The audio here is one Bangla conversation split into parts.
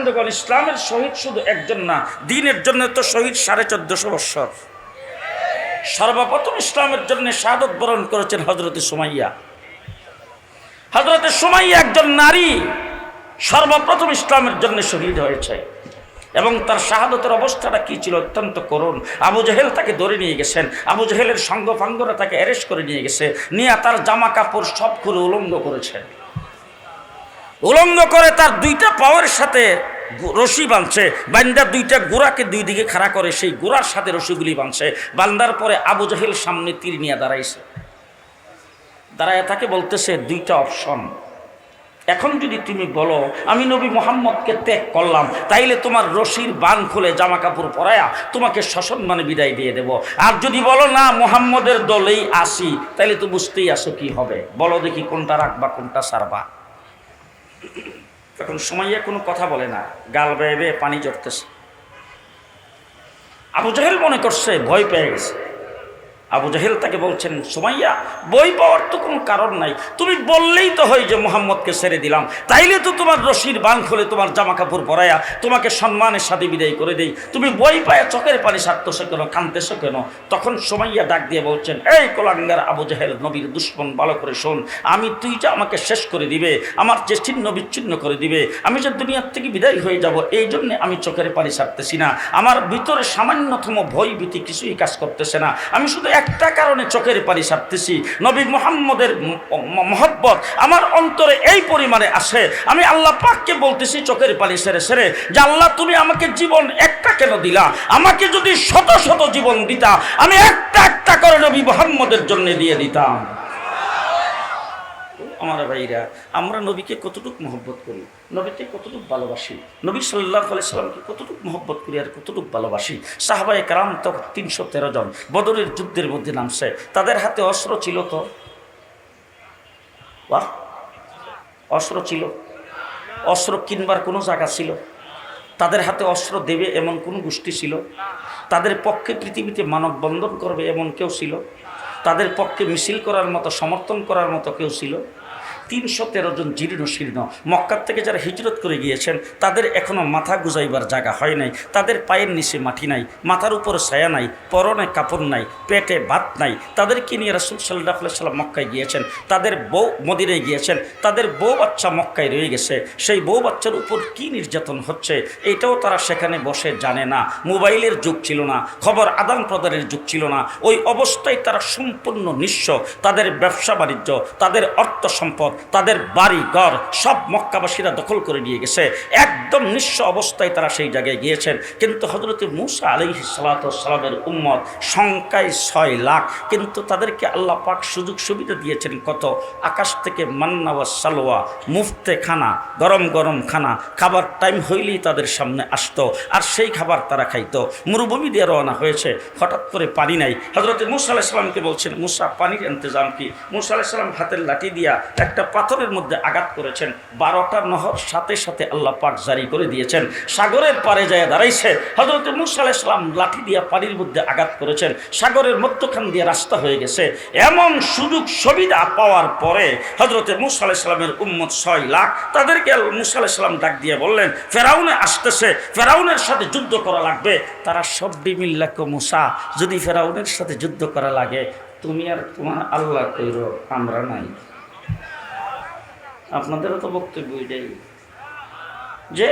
বন্ধুগণ ইসলামের শহীদ শুধু একজন না, দিনের জন্য তো শহীদ সাড়ে চোদ্দশো বৎসর। সর্বপ্রথম ইসলামের জন্য শাহাদত বরণ করেছেন হজরতে সুমাইয়া। হজরতে সুমাইয়া একজন নারী, সর্বপ্রথম ইসলামের জন্য শহীদ হয়েছে। এবং তার শাহাদতের অবস্থাটা কি ছিল অত্যন্ত করুণ। আবু জাহেল তাকে ধরে নিয়ে গেছেন, আবু জাহেলের সঙ্গফাঙ্গরা তাকে অ্যারেস্ট করে নিয়ে গেছে, নিয়ে তার জামা কাপড় সব করে উলঙ্গ করেছে। উলঙ্গ করে তার দুইটা পাওয়ার সাথে রশি বাঁধছে বান্দার দুইটা গোড়াকে দুই দিকে খাড়া করে, সেই গোড়ার সাথে রশিগুলি বাঁধছে। বান্দার পরে আবু জাহেল সামনে তীর নিয়ে দাঁড়াইছে। দাঁড়ায় তাকে বলতেছে, দুইটা অপশন। এখন যদি তুমি বলো, আমি নবী মোহাম্মদকে ত্যাগ করলাম, তাইলে তোমার রশির বান খুলে জামা কাপড় পরায়া তোমাকে সসম্মানে বিদায় দিয়ে দেব। আর যদি বলো, না, মোহাম্মদের দলেই আসি তাইলে তো বুঝতেই আসো কি হবে। বলো দেখি কোনটা রাখবা, কোনটা সারবা। তখন সময়ে কোনো কথা বলে না, গাল বেয়ে বেয়ে পানি জড়তেছে। আবু জাহেল মনে করছে ভয় পেয়ে গেছে। আবু জাহেল তাকে বলছেন, সোমাইয়া বই পাওয়ার তো কোনো কারণ নাই। তুমি বললেই তো হয় যে মোহাম্মদকে ছেড়ে দিলাম। তাইলে তো তোমার রশির বান খুলে তোমার জামা কাপড় পরাইয়া তোমাকে সম্মানের সাথে বিদায় করে দেই। তুমি বই পায়া, চোখের পানি সারতেছো কেন কানতেছো কেন? তখন সোমাইয়া ডাক দিয়ে বলছেন, এই কোলাঙ্গার আবু জাহেল, নবীর দুশ্মন, ভালো করে শোন। আমি তুই যে আমাকে শেষ করে দিবে, আমার যে ছিন্ন বিচ্ছিন্ন করে দিবে, আমি যে দুনিয়ার থেকে বিদায় হয়ে যাব, এই জন্যে আমি চোখের পানি সারতেছি না। আমার ভিতরে সামান্যতম ভয় ভীতি কিছুই কাজ করতেছে না। আমি শুধু একটা কারণে চোখের পানি সারতেছি। নবী মোহাম্মদের মহব্বত আমার অন্তরে এই পরিমাণে আসে। আমি আল্লাহ পাককে বলতেছি, চোখের পানি সেরে সেরে। যে আল্লাহ, তুমি আমাকে জীবন একটা কেন দিলা? আমাকে যদি শত শত জীবন দিতা, আমি একটা একটা করে নবী মোহাম্মদের জন্য দিয়ে দিতাম। আমার ভাইরা, আমরা নবীকে কতটুকু মহব্বত করি, নবীকে কতটুকু ভালোবাসি, নবী সাল্লাহ সাল্লামকে কতটুকু মহব্বত করি আর কতটুকু ভালোবাসি? সাহাবায় কারাম তো তিনশো তেরো জন বদরের যুদ্ধের মধ্যে নামছে, তাদের হাতে অস্ত্র ছিল তো? বাহ অস্ত্র ছিল, অস্ত্র কিনবার কোনো জায়গা ছিল? তাদের হাতে অস্ত্র দেবে এমন কোনো গোষ্ঠী ছিল? তাদের পক্ষে পৃথিবীতে মানববন্ধন করবে এমন কেউ ছিল? তাদের পক্ষে মিছিল করার মতো, সমর্থন করার মতো কেউ ছিল? তিনশো তেরো জন জীর্ণ শীর্ণ। মক্কার থেকে যারা হিজরত করে গিয়েছেন, তাদের এখনও মাথা গুজাইবার জায়গা হয় নাই, তাদের পায়ের নিচে মাটি নাই, মাথার উপর ছায়া নাই, পরনে কাপড় নাই, পেটে ভাত নাই। তাদেরকে নিয়ে রাসুল সাল্লাহ সাল্লাম মক্কায় গিয়েছেন? তাদের বউ মদিনায় গিয়েছেন, তাদের বউ বাচ্চা মক্কায় রয়ে গেছে। সেই বউ বাচ্চার উপর কি নির্যাতন হচ্ছে, এটাও তারা সেখানে বসে জানে না। মোবাইলের যুগ ছিল না, খবর আদান প্রদানের যুগ ছিল না। ওই অবস্থায় তারা সম্পূর্ণ নিঃস্ব। তাদের ব্যবসা বাণিজ্য, তাদের অর্থ সম্পদ তাদের বাড়ি, ঘর সব মক্কাবাসীরা দখল করে নিয়ে গেছে। একদম নিঃস্ব অবস্থায় তারা সেই জায়গায় গিয়েছেন। কিন্তু হজরত মুসা আলি সালাতামের উম্মত সংখ্যায় ছয় লাখ। কিন্তু তাদেরকে আল্লাহ পাক সুযোগ সুবিধা দিয়েছেন কত? আকাশ থেকে মান্না ওয়া সালোয়া মুফতে খানা, গরম গরম খানা। খাবার টাইম হইলেই তাদের সামনে আসতো আর সেই খাবার তারা খাইতো। মরুভূমি দিয়ে রওনা হয়েছে। হঠাৎ করে পানি নাই। হজরত মুসা আলাইসালামকে বলছেন, মুসা, পানির ইন্তজাম কি? মুসা আলাইসালাম হাতের লাঠি দিয়া একটা পাথরের মধ্যে আঘাত করেছেন। বারোটা নহর সাথে সাথে আল্লাহ পাক জারি করে দিয়েছেন। সাগরের পারে যায় দাঁড়াইছে। হজরত মুসা আলাইসালাম লাঠি দিয়া পানির মধ্যে আঘাত করেছেন। সাগরের মধ্যখান দিয়ে রাস্তা হয়ে গেছে। এমন সুযোগ সুবিধা পাওয়ার পরে হজরতে মুসা আলাইসালামের উম্মত ছয় লাখ, তাদেরকে মুসা আলাইসালাম ডাক দিয়ে বললেন, ফেরাউনে আসতেছে। ফেরাউনের সাথে যুদ্ধ করা লাগবে। তারা সব বিমিল্লাক মুসা, যদি ফেরাউনের সাথে যুদ্ধ করা লাগে, তুমি আর তোমার আল্লাহ কইর আমরা নাই। আপনাদেরও তো বক্তব্য এটাই। যে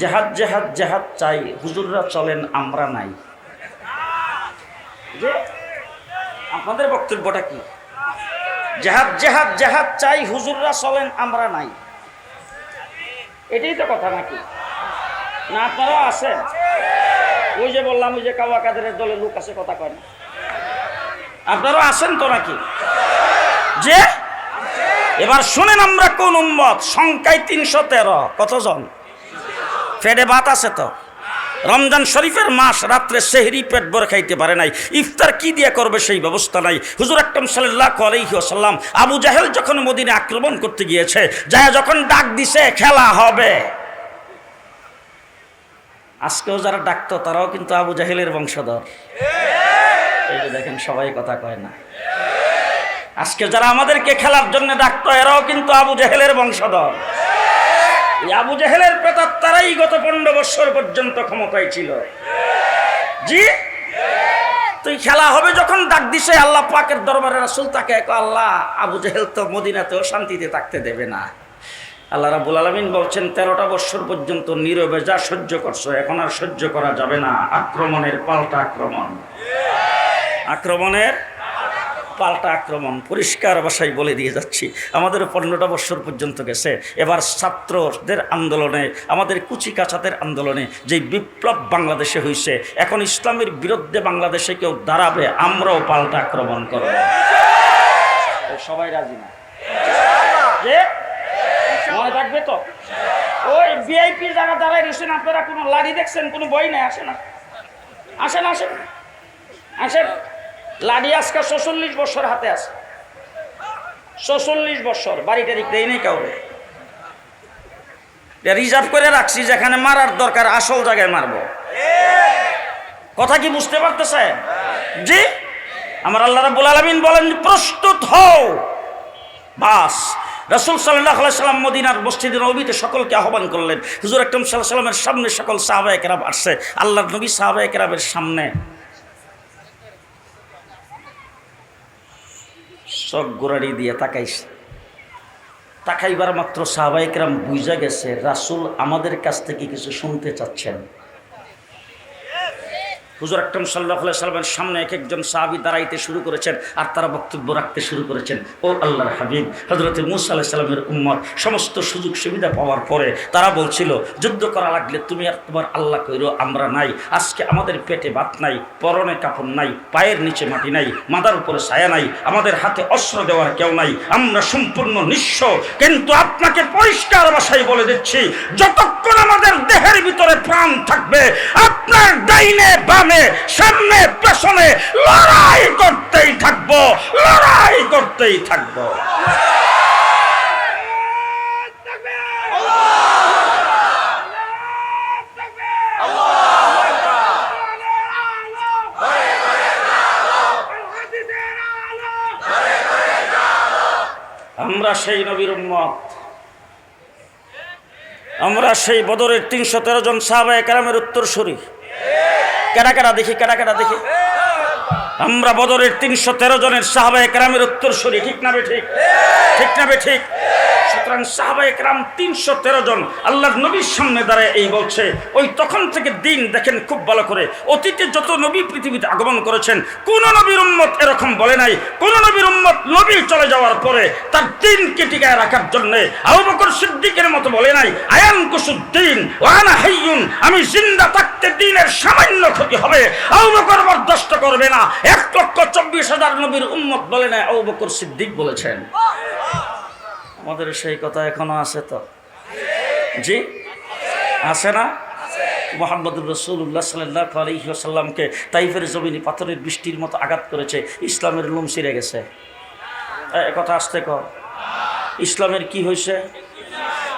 জেহাদ জেহাদ জেহাদ চাই, হুজুররা চলেন, আমরা নাই। যে আপনাদের বক্তব্যটা কি? জেহাদ জেহাদ জেহাদ চাই, হুজুররা চলেন, আমরা নাই। এটাই তো কথা নাকি? না, আপনারাও আছেন? ওই যে বললাম, ওই যে কাওয়া কাদের দলে লোক আছে, কথা কয় না। আপনারাও আছেন তো নাকি? যে এবার শুনেন আমরা কোন উম্মত? সংখ্যায় তিনশো তেরো। কতজন? ফেডে ভাত আছে তো? রমজান শরীফের মাস রাত্রে সেহরি পেট ভরে খাইতে পারে নাই। ইফতার কি দিয়ে করবে সেই ব্যবস্থা নাই। হুজুর আকরম সাল্লাহ আলাইহি ওয়াসাল্লাম আবু জাহেল যখন মদিনে আক্রমণ করতে গিয়েছে, যায় যখন ডাক দিছে, খেলা হবে। আজকেও যারা ডাকতো, তারাও কিন্তু আবু জাহেলের বংশধর। এই যে দেখেন, সবাই কথা কয় না। আজকে যারা আমাদেরকে খেলার জন্য ডাকতো, এরাও কিন্তু আবু জেহেলের বংশধর। আবু জেহেলের প্রেতার তারাই গত পনেরো বছর পর্যন্ত ক্ষমতায় ছিল। জি? তুই খেলা হবে যখন ডাক দিছে আল্লাহ পাকের দরবারে রাসুল তাকে আল্লাহ, আবু জেহেল তো মদিনাতেও শান্তিতে থাকতে দেবে না। আল্লাহ রাবুল আলমিন বলছেন, তেরোটা বছর পর্যন্ত নীরবে যা সহ্য করছ, এখন আর সহ্য করা যাবে না। আক্রমণের পাল্টা আক্রমণ। আক্রমণের পাল্টা আক্রমণ পরিষ্কার ভাষায় বলে দিয়ে যাচ্ছি। আমাদের পনেরোটা বছর পর্যন্ত গেছে। এবার ছাত্রদের আন্দোলনে আমাদের কুচি কাছাদের আন্দোলনে যে বিপ্লব বাংলাদেশে হয়েছে এখন ইসলামের বিরুদ্ধে বাংলাদেশে কেউ দাঁড়াবে আমরাও পাল্টা আক্রমণ করব। সবাই রাজি না? মনে থাকবে তো? ওই ভিআইপি যারা দাঁড়ায় রয়েছেন আপনারা কোনো লাড়ি দেখছেন? কোনো বই নেই? আসে না। আসেন আসেন। আসেন। লাডি আজকে ছচল্লিশ বছর হাতে আছে। ছচল্লিশ বছর, বাড়ি টাড়ি দেয় নেই কাউরে। রিজার্ভ করে রাখছি যেখানে মারার দরকার, আসল জায়গায় মারবো। কথা কি বুঝতে পারতেছে জি? আমার আল্লাহ রাব্বুল আলামিন বলেন, প্রস্তুত হও। বাস। রাসূল আলাইহি সাল্লাম মদিনার মসজিদে নবীতে সকলকে আহ্বান করলেন। হুজুর আকরাম আলাইহি সাল্লামের সামনে সকল সাহাবায়ে কেরাম আসছে। আল্লাহর নবী সাহাবায়ে কেরামের সামনে। চোখ গোড়াড়ি দিয়ে তাকাইছে তাকাইবার মাত্র সাহবাইকরাম বুঝা গেছে, রাসুল আমাদের কাছ থেকে কিছু শুনতে চাচ্ছেন। হুজুর আকরম সাল্লাহ সাল্লামের সামনে এক একজন সাহাবি দাঁড়াইতে শুরু করেছেন আর তারা বক্তব্য রাখতে শুরু করেছেন। ও আল্লাহর হাবিব হজরত মুসা আল্লাহ সাল্লামের উম্মত, সমস্ত সুযোগ সুবিধা পাওয়ার পরে তারা বলছিল, যুদ্ধ করা লাগলে তুমি আর তোমার আল্লাহ কইরো আমরা নাই। আজকে আমাদের পেটে ভাত নাই, পরনে কাপড় নাই, পায়ের নিচে মাটি নাই মাদার উপরে ছায়া নাই, আমাদের হাতে অস্ত্র দেওয়ার কেউ নাই। আমরা সম্পূর্ণ নিঃস্ব। কিন্তু আপনাকে পরিষ্কার ভাষায় বলে দিচ্ছি, যতক্ষণ আমাদের দেহের ভিতরে প্রাণ থাকবে, আপনার ডাইনে বামে সামনে পেছনে লড়াই করতেই থাকব, লড়াই করতেই থাকব। আমরা সেই নবীর উম্মত। আমরা সেই বদরের তিনশো তেরো জন সাহাবায় উত্তর কেডা দেখি কেডা দেখি? আমরা বদরের তিনশো তেরো জনের সাহাবাহ কেরামের উত্তর সরি ঠিক না বে ঠিক? ঠিক না বে ঠিক? সুতরাং সাহাবা একরাম তিনশো তেরো জন আল্লাহর নবীর সামনে দাঁড়ায় এই বলছে, ওই তখন থেকে দিন দেখেন খুব ভালো করে। অতীতে যত নবী পৃথিবীতে আগমন করেছেন, কোন নবীর উম্মত এরকম বলে নাই। কোন নবীর উম্মত নবী চলে যাওয়ার পরে তার দিনকে টিকায় রাখার জন্য আবু সিদ্দিকের মতো বলে নাই আয়ান কুসুদ্দিন ওয়ানা হাইয়ুন, আমি জিন্দা থাকতে দিনের সামান্য ক্ষতি হবে। আবু বকর বরদাস্ত করবে না। এক লক্ষ চব্বিশ হাজার নবীর উম্মত বলে নাই আবু সিদ্দিক বলেছেন। আমাদের সেই কথা এখনও আছে তো? জি? আছে না? মোহাম্মদ রসুল্লাহ সাল্লাহ আলহিহাসাল্লামকে তাইফের জমিনে পাথরের বৃষ্টির মতো আঘাত করেছে, ইসলামের লুম ছিঁড়ে গেছে। কথা আসতে ক ইসলামের কি হয়েছে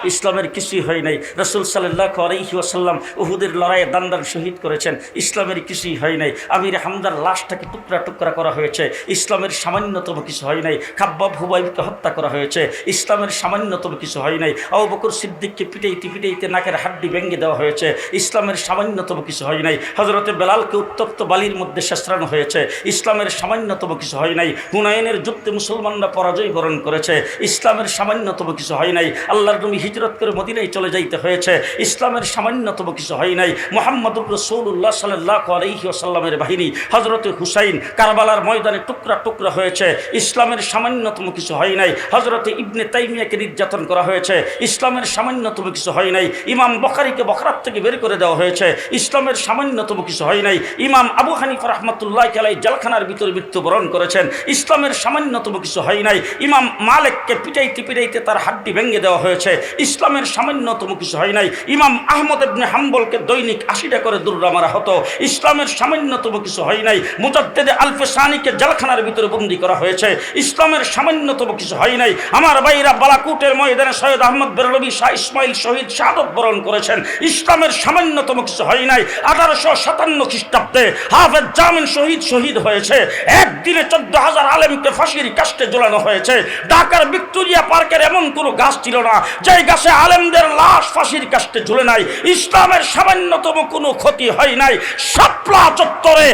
ইসলামের কিছুই হয় নাই। রসুল সাল্লাহ আলহিহাসাল্লাম উহুদের লড়াইয়ে দান্দার শহীদ করেছেন। ইসলামের কিছুই হয় নাই। আমির হামদার লাশটাকে টুকরা টুকরা করা হয়েছে। ইসলামের সামান্যতম কিছু হয় নাই। খাব্বাব হুবাইবকে হত্যা করা হয়েছে। ইসলামের সামান্যতম কিছু হয় নাই। আবু বকর সিদ্দিককে পিটাইতে পিটাইতে নাকের হাড্ডি ভেঙে দেওয়া হয়েছে। ইসলামের সামান্যতম কিছু হয় নাই। হজরতে বেলালকে উত্তপ্ত বালির মধ্যে শেষরানো হয়েছে। ইসলামের সামান্যতম কিছু হয় নাই। হুনায়নের যুদ্ধে মুসলমানরা পরাজয় বরণ করেছে। ইসলামের সামান্যতম কিছু হয় নাই। আল্লাহর নবী হিজরত করে মদিনায় চলে যাইতে হয়েছে। ইসলামের সামান্যতম কিছু হয় নাই। মোহাম্মদুর রসৌল্লাহ সাল্লাহ আলহি আসাল্লামের বাহিনী হজরত হুসাইন, কারবালার ময়দানে টুকরা টুকরা হয়েছে। ইসলামের সামান্যতম কিছু হয় নাই। হজরত ইবনে তাইমিয়াকে নির্যাতন করা হয়েছে। ইসলামের সামান্যতম কিছু হয় নাই। ইমাম বখারিকে বখরাত থেকে বের করে দেওয়া হয়েছে। ইসলামের সামান্যতম কিছু হয় নাই। ইমাম আবু হানিফ রহমতুল্লাহ খেলাই জেলখানার ভিতরে মৃত্যুবরণ করেছেন। ইসলামের সামান্যতম কিছু হয় নাই। ইমাম মালেককে পিটাইতে পিটাইতে তার হাড্ডি ভেঙে দেওয়া হয়েছে। ইসলামের সামান্যতম কিছু হয় নাই। ইমাম আহমদ ইবনে হাম্বলকে দৈনিক আশিটা করে দুর্রা মারা হতো। ইসলামের সামান্যতম কিছু হয় নাই। মুজাদ্দেদে আলফে সানিকে জেলখানার ভিতরে বন্দি করা হয়েছে। ইসলামের সামান্যতম কিছু হয় নাই। আমার বাইরা বালাকুটের ময়দানে সৈয়দ আহমদ বেরলবি শাহ ইসমাইল শহীদ শাহাদত বরণ করেছেন। ইসলামের সামান্যতম কিছু হয় নাই। আঠারোশো সাতান্ন খ্রিস্টাব্দে হাফেজ জামিন শহীদ শহীদ হয়েছে। একদিনে চোদ্দ হাজার আলেমকে ফাঁসির কাস্টে ঝোলানো হয়েছে। ঢাকার ভিক্টোরিয়া পার্কের এমন কোনো গাছ ছিল না। যে ইতিহাসে আলেমদের লাশ ফাঁসির কাছে ঝুলে নাই। ইসলামের সামান্যতম কোনো ক্ষতি হয় নাই। সাপলা চত্বরে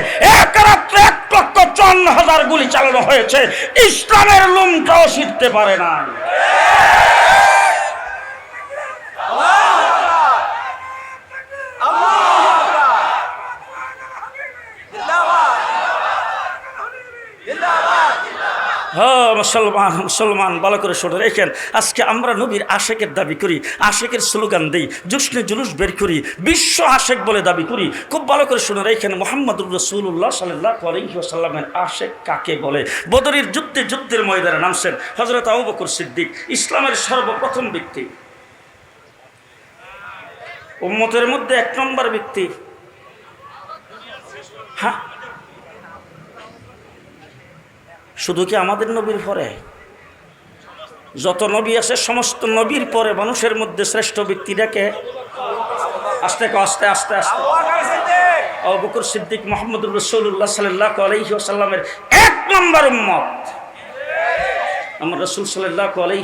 এক রাত্রে এক লক্ষ চুয়ান্ন হাজার গুলি চালানো হয়েছে। ইসলামের লুমটাও শিখতে পারে নাই। মুসলমান মুসলমান, ভালো করে শুনে রেখেন। আজকে আমরা নবীর আশেকের দাবি করি, আশেকের স্লোগান দিই, জুসনে জুলুস বের করি, বিশ্ব আশেক বলে দাবি করি। খুব ভালো করে শুনে রেখেন, মোহাম্মদুর রসুল্লাহ সাল্লাহ আশেক কাকে বলে? বদরির যুদ্ধে যুদ্ধের ময়দানে নামছেন হজরত আবু সিদ্দিক, ইসলামের সর্বপ্রথম ব্যক্তি। উম্মতের মধ্যে এক নম্বর ব্যক্তি। হ্যাঁ? শুধু কি আমাদের নবীর পরে? যত নবী আছে, সমস্ত নবীর পরে মানুষের মধ্যে শ্রেষ্ঠ ব্যক্তিটাকে আস্তে আস্তে আস্তে আস্তে। আবু বকর সিদ্দিক মোহাম্মদুর রসুল্লাহ সাল্লাহ আলহি আসাল্লামের এক নম্বর উম্মত। আমার রসুল সাল্লাহ আলহি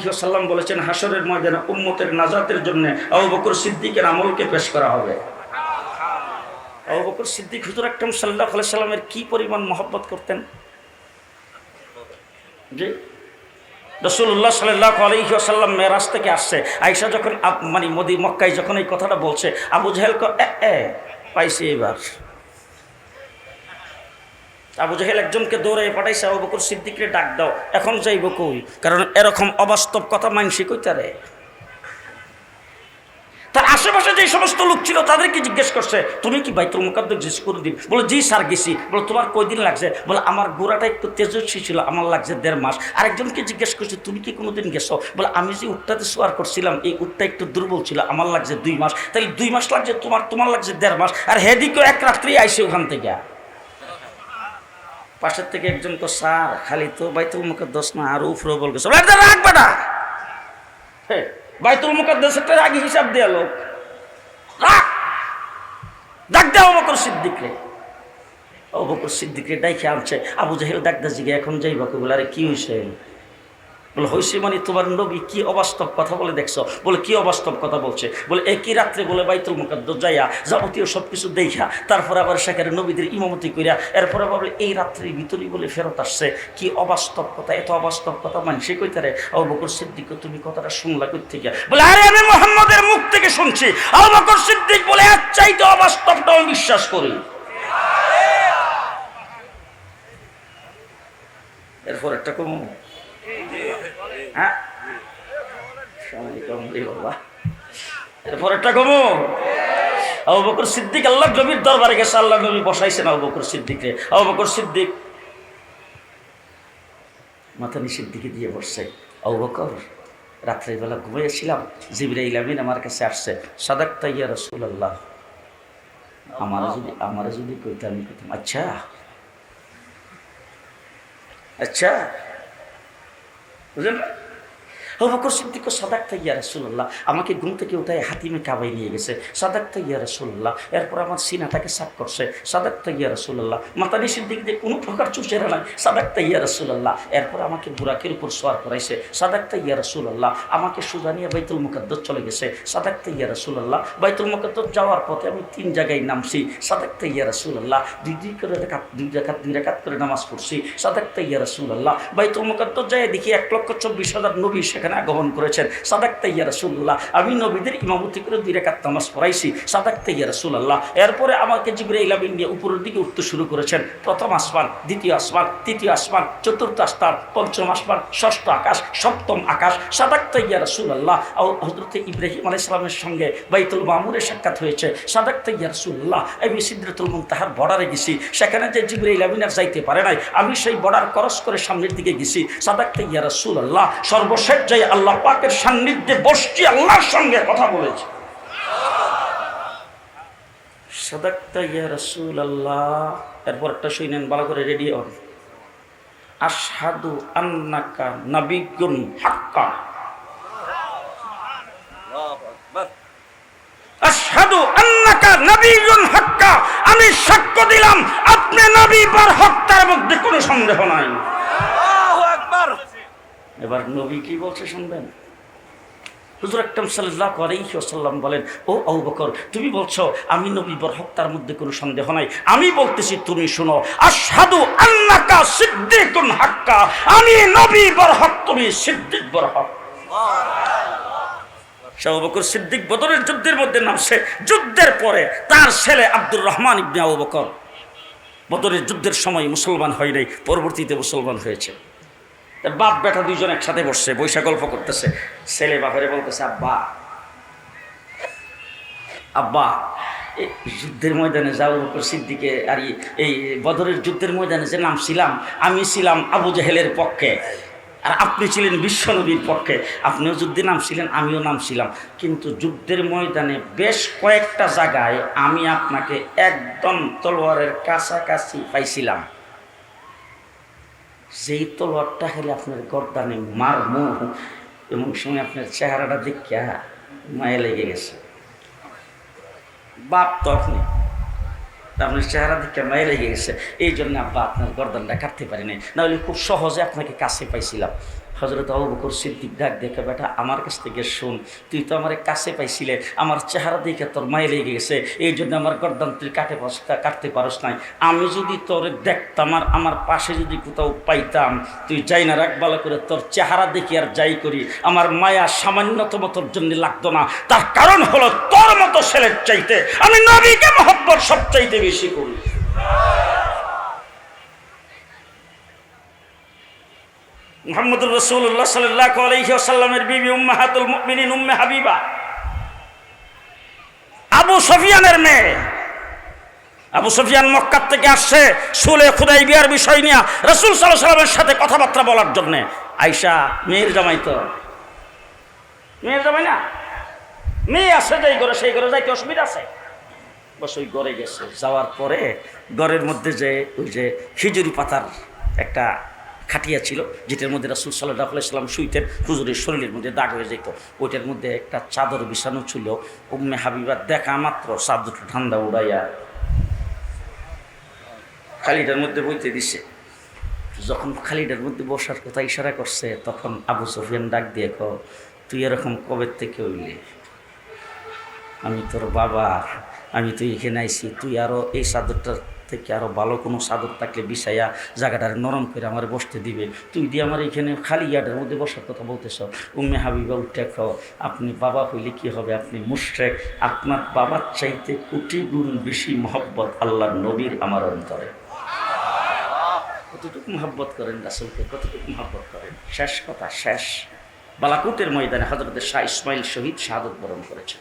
বলেছেন হাসরের ময়দানে উম্মতের নাজাতের জন্য আবু বকর সিদ্দিকের আমলকে পেশ করা হবে। আবু বকর সিদ্দিক হুজুর আকরম সাল্লাহ আলাই সাল্লামের কি পরিমাণ মহব্বত করতেন? যে রসুল্লাহ সাল্লাহ আলহিহাসাল্লাম মেরাজ থেকে আসছে। আইসা যখন মানে মোদি মক্কাই যখন এই কথাটা বলছে, আবু জাহেল পাইছি এবার আবু জাহেল একজনকে দৌড়ে পাঠাইছে, আবু বকর সিদ্দিকরে ডাক দাও, এখন যাইব কই? কারণ এরকম অবাস্তব কথা মানসি কইতারে তার আশেপাশে যে সমস্ত লোক ছিল তাদেরকে জিজ্ঞেস করছে তুমি কি বাইতুল মুকাদ্দস জিজ্ঞেস করে দিন বলে জি স্যার গেছি। বলে তোমার কয়দিন লাগছে? বলে আমার গোড়াটা একটু তেজস্বী ছিল আমার লাগছে দেড় মাস। আরেকজনকে জিজ্ঞেস করছে তুমি কি কোনোদিন গেছো? বলে আমি যে উটটাতে সোয়ার করছিলাম এই উটটা একটু দুর্বল ছিল আমার লাগছে দুই মাস। তাহলে দুই মাস লাগছে তোমার তোমার লাগছে দেড় মাস আর হেদিকেও এক রাত্রি আইসে ওখান থেকে। পাশের থেকে একজন তো স্যার খালি তো বাইতুল মুকাদ্দস না আর উফরো বল গেছে। রাখবে না হে, বাইতুল মুকাদ্দাসের আগে হিসাব দেয়া লোক। ডাক দেওয়া বকর সিদ্দিকরে অবকর বকর সিদ্দিকরে ডাইকে আনছে। আবু জাহেল ডাক্তার জিগে এখন যাইবা বলে? আরে কি হয়েছে বলে হয়েছে মানে তোমার নবী কি অবাস্তব কথা বলে দেখছ? বলে, কি অবাস্তব কথা বলছে? বলে, একই রাত্রে বলে, বাইতুল মুকাদ্দ যাইয়া যাবতীয় সব কিছু দেখা তারপর আবার সেখানে নবীদের ইমামতি কইরা, এরপরে বলে এই রাত্রির ভিতরেই বলে ফেরত আসছে। কি অবাস্তব কথা, এত অবাস্তব কথা মানসে কইতারে আবু বকর সিদ্দিক তুমি কথাটা শুনলা কই থেকে? বলে, আরে আমি মোহাম্মদের মুখ থেকে শুনছি। আবু বকর সিদ্দিক বলে, এর চাইতে অবাস্তবটা আমি বিশ্বাস করি। এরপর একটা কম। হ্যাঁ। বকর সিদ্দিক আল্লাহ বকর সিদ্দিক দিয়ে বসছে। বকর রাত্রিবেলা ঘুমিয়েছিলাম জিবরাইল আমিন আমার কাছে আসছে। সাদাক তাইয়া রসুল আল্লাহ আমার যদি আমার যদি আমি কইতাম আচ্ছা আচ্ছা। বুঝলেন? বকর সিদ্দিক সাদাক তাইয়া রাসূলুল্লাহ, আমাকে ঘুম থেকে উঠায় হাতিমে কাবাই নিয়ে গেছে। সাদাক তাইয়া রাসূলুল্লাহ, এরপর আমার সিনাটাকে সাফ করছে। সাদাক তাইয়া রাসূলুল্লাহ মাতানি সিদ্দিক দিয়ে কোনো প্রকার চুচেরা নাই সাদাক তাইয়া রাসূলুল্লাহ, এরপর আমাকে বুরাকের উপর সোয়ার করাইছে। সাদাক তাইয়া রাসূলুল্লাহ, আমাকে সুজা নিয়ে বাইতুল মুকাদ্দস চলে গেছে। সাদাক তাইয়া রাসূলুল্লাহ, বাইতুল মুকাদ্দস যাওয়ার পথে আমি তিন জায়গায় নামছি। সাদাক তাইয়া রাসূলুল্লাহ, দুই দুই করে রেখাত, দুই রেখাত দুই রেখাত করে নামাজ পড়ছি। সাদাক তাইয়া রাসূলুল্লাহ, বাইতুল মুকাদ্দস যায় দেখি এক লক্ষ চব্বিশ হাজার নবী সেখানে আগমন করেছেন। সাদাক তাইয়া রাসূলুল্লাহ। আমি নবীদের ইমামতি করে দুই রেখাত নামাজ পড়াইছি। সাদাক তাইয়া রাসূলুল্লাহ। এরপরে আমাকে জিবরাইল আমিন নিয়ে উপরের দিকে উঠতে শুরু করেছেন। প্রথম আসমান, দ্বিতীয় আসমান, তৃতীয় আসমান, চতুর্থ আসমান, পঞ্চম আসমান, ষষ্ঠ আকাশ, সপ্তম আকাশ। সাদাক তাইয়া রাসূলুল্লাহ। ও হজরত ইব্রাহিম আলাইহিস সালামের সঙ্গে বাইতুল মামুরের সাক্ষাৎ হয়েছে। সাদাক তাইয়া রাসূলুল্লাহ। আমি সিদ্রাতুল মুনতাহার বর্ডারে গেছি। সেখানে যে জিবরাইল আমিন আর যাইতে পারে নাই, আমি সেই বর্ডার ক্রস করে সামনের দিকে গেছি। সাদাক তাইয়া রাসূলুল্লাহ। সর্বশেষ যাই আল্লাহ পাকের সান্নিধ্যে বসছি আল্লাহর সঙ্গে কথা বলেছি। আল্লাহ এরপর একটা ভালো করে রেডি হন। আশহাদু আন্নাকা নাবিগুন হাক্কা। আশহাদু আন্নাকা নাবিগুন হাক্কা। আমি সাক্ষ্য দিলাম, আপনি নবী বার হত্যার মধ্যে কোনো সন্দেহ নাই। এবার নবী কি বলছে শুনবেন? হুজুর আকরম সাল্লাহ আলাইসাল্লাম বলেন, ও আবু বকর, তুমি বলছো আমি নবী বরহক তার মধ্যে কোনো সন্দেহ নাই। আমি বলতেছি, তুমি শোনো। আসাদু আন্নাকা সিদ্দিকুন হাক্কা। আমি নবী বরহক তুমি সিদ্দিক বরহক শাহ বকর সিদ্দিক বদরের যুদ্ধের মধ্যে নামছে। যুদ্ধের পরে তার ছেলে আব্দুর রহমান ইবনে আবু বকর বদরের যুদ্ধের সময় মুসলমান হয় নাই, পরবর্তীতে মুসলমান হয়েছে। বাপ বেটা দুইজন একসাথে বসছে বৈশা গল্প করতেছে। ছেলে বাপেরে বলতেছে, আব্বা। আব্বা যুদ্ধের ময়দানে বকর সিদ্দিকে আর এই বদরের যুদ্ধের ময়দানে যে নামছিলাম, আমি ছিলাম আবু জাহেলের পক্ষে। আর আপনি ছিলেন বিশ্বনবীর পক্ষে। আপনিও যুদ্ধে নামছিলেন, আমিও নামছিলাম। কিন্তু যুদ্ধের ময়দানে বেশ কয়েকটা জায়গায় আমি আপনাকে একদম তলোয়ারের কাছাকাছি পাইছিলাম। যেই তলোয়ারটা খেলে আপনার গর্দানে মারমু এবং সময় আপনার চেহারাটা দেখিয়া মায়া লেগে গেছে। বাপ তো আপনি। আপনার চেহারা দেখে মায়া লেগে গেছে। এই জন্য আব্বা আপনার গর্দানটা কাটতে পারি না নাহলে খুব সহজে আপনাকে কাছে পাইছিলাম। হজরত আবু বকর সিদ্দিক ডাক দেখে, বেটা, আমার কাছ থেকে শুন। তুই তো আমার কাছে পাইছিলে, আমার চেহারা দেখে তোর মায়ে লেগে গেছে। এই জন্য আমার গর্দান তুই কাটে পারস- কাটতে পারস নাই। আমি যদি তোর দেখতাম আর আমার পাশে যদি কোথাও পাইতাম, তুই যাই না রাখ ভালো করে তোর চেহারা দেখি আর যাই করি। আমার মায়া সামান্যতম তোর জন্য লাগতো না। তার কারণ হলো তোর মতো ছেলের চাইতে আমি নবীকে মহব্বত সব চাইতে বেশি করি। মোহাম্মদুর রসুল্লাহ সাল্লাহ আলহিসাল্লামের বিবি উম্মাহাতুল মুমিনিন উম্মে হাবিবা। আবু সফিয়ানের মেয়ে। আবু সফিয়ান মক্কার থেকে আসছে সুলে খুদাই বিয়ার বিষয় নিয়ে রসুল সাল্লাহ সাল্লামের সাথে কথাবার্তা বলার জন্যে। আইসা মেয়ের জামাই তো। মেয়ের জামাই না? মেয়ে আছে যেই ঘরে, সেই ঘরে যাইতে অসুবিধা আছে? বস ওই ঘরে গেছে। যাওয়ার পরে ঘরের মধ্যে যে ওই যে খিজুরি পাতার একটা খাটিয়া ছিল, যেটার মধ্যে রাসুল সাল্লাহ আলাইসাল্লাম শুইতেন, হুজুরের শরীরের মধ্যে দাগ হয়ে যেত ওইটার মধ্যে একটা চাদর বিছানো ছিল, উম্মে হাবিবা দেখা মাত্র চাদরটা ঠান্ডা উড়াইয়া খালিটার মধ্যে বইতে দিছে। যখন খালিটার মধ্যে বসার কথা ইশারা করছে, তখন আবু সফিয়ান ডাক দিয়ে কো তুই এরকম কবে থেকে হইলি? আমি তোর বাবা, আমি তুই এখানে আইছি, তুই আরও এই চাদরটা থেকে আরও ভালো কোনো চাদর থাকলে বিছাইয়া জায়গাটার নরম করে আমার বসতে দিবে। তুই দিয়ে আমার এখানে খালি ইয়াটার মধ্যে বসার কথা বলতেছ। উম্মে হাবিবা উঠে খাও আপনি বাবা হইলে কি হবে? আপনি মুশ্রেক। আপনার বাবার চাইতে কোটি গুণ বেশি মহব্বত আল্লাহ নবীর আমার অন্তরে। কতটুকু মহব্বত করেন রাসুলকে? কতটুকু মহব্বত করেন? শেষ কথা, শেষ। বালাকুটের ময়দানে হজরতের শাহ ইসমাইল শহীদ শাহাদত বরণ করেছেন।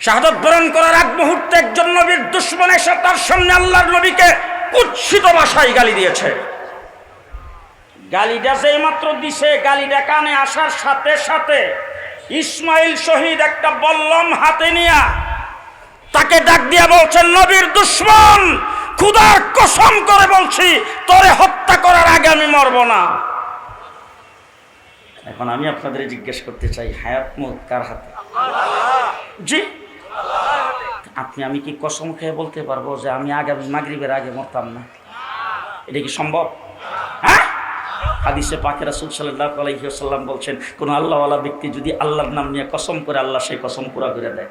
শাহাদত বরণ করার এক মুহূর্তে একজন নবীর দুশ্মন এসে তার সামনে আল্লাহর নবীকে কুৎসিত ভাষায় গালি দিয়েছে। গালিটা যেই মাত্র দিছে, গালিটা কানে আসার সাথে সাথে ইসমাইল শহীদ একটা বল্লম হাতে নিয়া তাকে ডাক দিয়া বলছেন নবীর দুশ্মন খুদার কসম করে বলছি, তোরে হত্যা করার আগে আমি মরব না। এখন আমি আপনাদের জিজ্ঞেস করতে চাই, হায়াত মত কার হাতে? জি। আপনি, আমি কি কসম খেয়ে বলতে পারব যে আমি আগামী মাগরিবের আগে মরতাম না? এটা কি সম্ভব? হ্যাঁ? হাদিসে পাকে রাসুল সাল্লাহ আলহিহাল্লাম বলছেন, কোনো আল্লাহওয়ালা ব্যক্তি যদি আল্লাহর নাম নিয়ে কসম করে, আল্লাহ সেই কসম পুরা করে দেয়।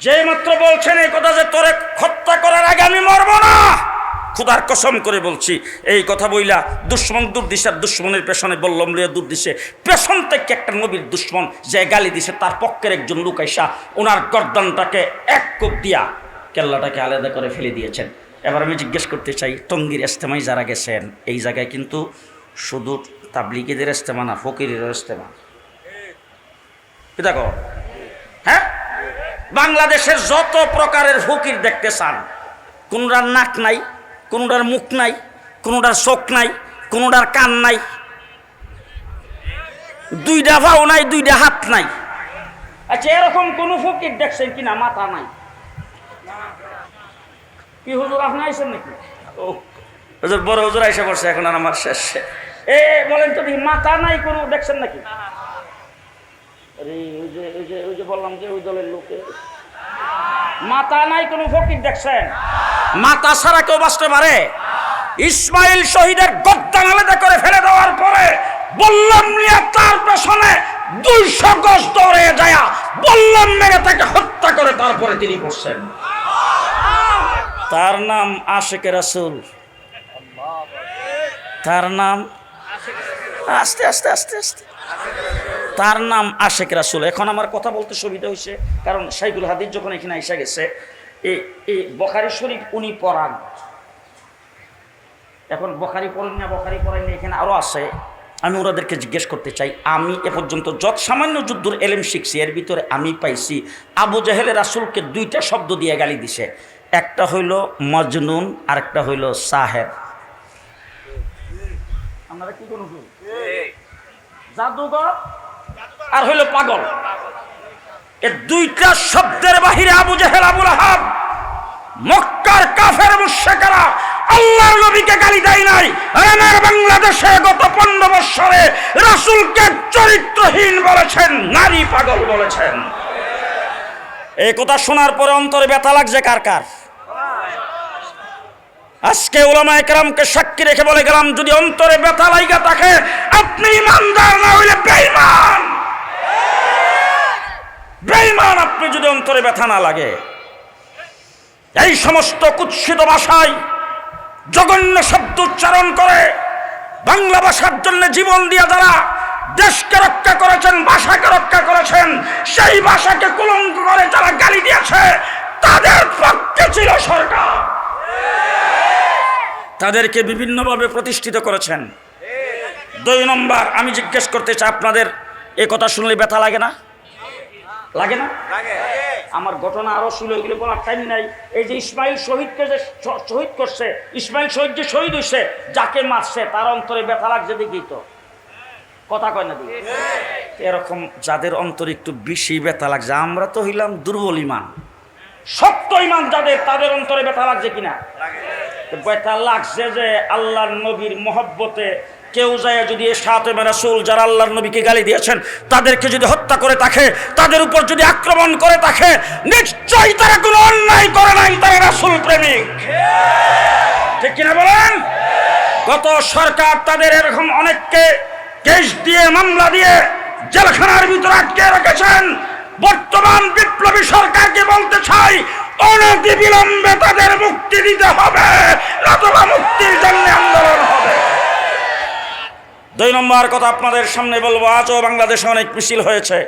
যে মাত্র বলছেন এই কথা যে তোরে হত্যা করার আগে আমি মরবো না! খুদার কসম করে বলছি, এই কথা বইলা দুশ্মন দূর দিছে আর দুশ্মনের পেছনে বললম লিয়ে দূর দিছে পেছন থেকে একটা নবীর দুশ্মন যে গালি দিছে, তার পক্ষের একজন লোক আইসা ওনার গর্দানটাকে এক কোপ দিয়া কেল্লাটাকে আলাদা করে ফেলে দিয়েছেন। এবার আমি জিজ্ঞেস করতে চাই, টঙ্গির এস্তেমায় যারা গেছেন, এই জায়গায় কিন্তু শুধু তাবলিগেদের এস্তেমা না ফকিরের এস্তেমা কি দেখো হ্যাঁ? বাংলাদেশের যত প্রকারের ফকির দেখতে চান কোনোটার নাক নাই? কোনোটার মুখ নাই কোনোটার চোখ নাই কোনোটার কান নাই। দুইটা ভাও নাই দুইটা হাত নাই। আচ্ছা এরকম কোনো ফকির দেখছেন কিনা? মাথা নাই। কি হুজুর আপনি আইসেন নাকি? ও হুজুর বড় হুজুর আইসা পড়ছে এখন আর আমার শেষ। এ বলেন তো মাথা নাই কোনো দেখছেন নাকি? আরে ওই যে ওই যে ওই যে বললাম যে ওই দলের লোকে। মাথা নাই কোনো ফকির দেখছেন? মাথা ছাড়া কেউ বাঁচতে পারে? ইসমাইল শহীদের গদ্দান আলাদা করে ফেলে দেওয়ার পরে বললাম তার পেছনে দুইশো গজ দৌড়ে যায় বললাম, মেরে তাকে হত্যা করে তারপরে তিনি বসছেন তার নাম আশেকে রাসুল। তার নাম আস্তে আস্তে আস্তে আস্তে। তার নাম আশেক রাসুল। এখন আমার কথা বলতে সুবিধা হয়েছে কারণ সাইকুল হাদিস যখন এখানে এসে গেছে এই বখারি শরীফ উনি পড়ান। এখন বখারি পড়েন না বখারি পড়েন না এখানে আরও আছে। আমি ওনাদেরকে জিজ্ঞেস করতে চাই আমি এ পর্যন্ত যত সামান্য যুদ্ধর এলেম শিখছি এর ভিতরে আমি পাইছি আবু জাহেলের রাসুলকে দুইটা শব্দ দিয়ে গালি দিছে। একটা হইল মজনুন আর একটা হইল সাহেব। আপনারা কি করুন? জাদুঘর আর হইল পাগল। এ দুইটা শব্দের বাহিরে আবু জাহেল, আবুল আহাব, মক্কার কাফের মুশেকেরা আল্লাহর নবীকে গালি দেয় নাই। বাংলাদেশে গত পনেরো বৎসরে রাসূলকে চরিত্রহীন বলেছেন, নারী পাগল বলেছেন। এই কথা শোনার পরে অন্তরে ব্যথা লাগছে কার কার? আজকে ওলামা একরামকে সাক্ষী রেখে বলে গেলাম, যদি অন্তরে ব্যথা লাইগা থাকে, আপনি ইমানদার না হইলে বেঈমান বেঈমান অন্তরে ব্যথা না লাগে। এই সমস্ত কুৎসিত ভাষায় জঘন্য শব্দ উচ্চারণ করে বাংলা ভাষার জন্য জীবন দিয়ে যারা দেশকে রক্ষা করেছেন, ভাষাকে রক্ষা করেছেন, সেই ভাষাকে কুলঙ্ক করে যারা গালি দিয়েছে, তাদের পক্ষে ছিল সরকার। তাদেরকে বিভিন্নভাবে প্রতিষ্ঠিত করেছেন। দুই নম্বর, আমি জিজ্ঞেস করতে চাই, আপনাদের এ কথা শুনলে ব্যথা লাগে না? লাগে না? আমার ঘটনা আরও ছিল এগুলো বলার টাইম নাই। এই যে ইসমাইল শহীদকে যে শহীদ করছে ইসমাইল শহীদ যে শহীদ হয়েছে যাকে মারছে তার অন্তরে ব্যথা লাগছে দেখি তো। কথা কয় না দিকে এরকম যাদের অন্তরে একটু বেশি ব্যথা লাগছে আমরা তো হইলাম দুর্বল ইমান। সত্য ইমান যাদের তাদের অন্তরে ব্যথা লাগছে কিনা? ব্যথা লাগছে যে আল্লাহর নবীর মহব্বতে কেউ যায় যদি সাথে রাসূল যারা আল্লাহর নবীকে গালি দিয়েছেন, তাদেরকে যদি হত্যা করে থাকে, তাদের উপর যদি আক্রমণ করে থাকে, নিশ্চয়ই তারা কোনো অন্যায় করে নাই, তারা রাসূল প্রেমিক। ঠিক কিনা বলেন? গত সরকার তাদের এরকম অনেককে কেস দিয়ে, মামলা দিয়ে জেলখানার ভিতরে আটকে রেখেছেন। বর্তমান বিপ্লবী সরকারকে বলতে চাই অনতি বিলম্বে তাদের মুক্তি দিতে হবে, নতুবা মুক্তির জন্য আন্দোলন হবে। দুই নম্বর কথা আপনাদের সামনে বলব, আজও বাংলাদেশে অনেক মিছিল হয়েছে।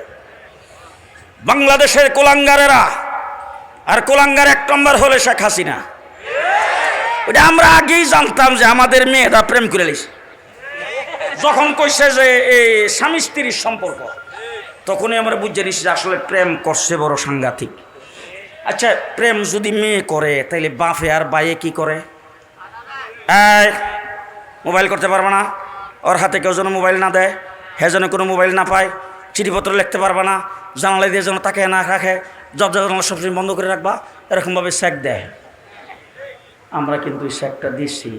বাংলাদেশের কোলাঙ্গারেরা, আর কোলাঙ্গার এক নম্বর হলে শেখ হাসিনা। ওটা আমরা আগেই জানতাম যে আমাদের মেয়েরা প্রেম করে লিস যখন কইছে যে এই স্বামী স্ত্রীর সম্পর্ক, তখনই আমরা বুঝে নিছি যে আসলে প্রেম করছে বড় সাংঘাতিক। আচ্ছা প্রেম যদি মেয়ে করে, তাইলে বাপে আর বাইয়ে কি করে? মোবাইল করতে পারবে না? ওর হাতে কেউ যেন মোবাইল না দেয়, হে যেন কোনো মোবাইল না পায়, চিঠিপত্র লিখতে পারবে না, জানালা দিয়ে যেন তাকে না রাখে, জব জানালা সবসময় বন্ধ করে রাখবা, এরকমভাবে স্যাক দেয়। আমরা কিন্তু এই স্যাকটা দিচ্ছি।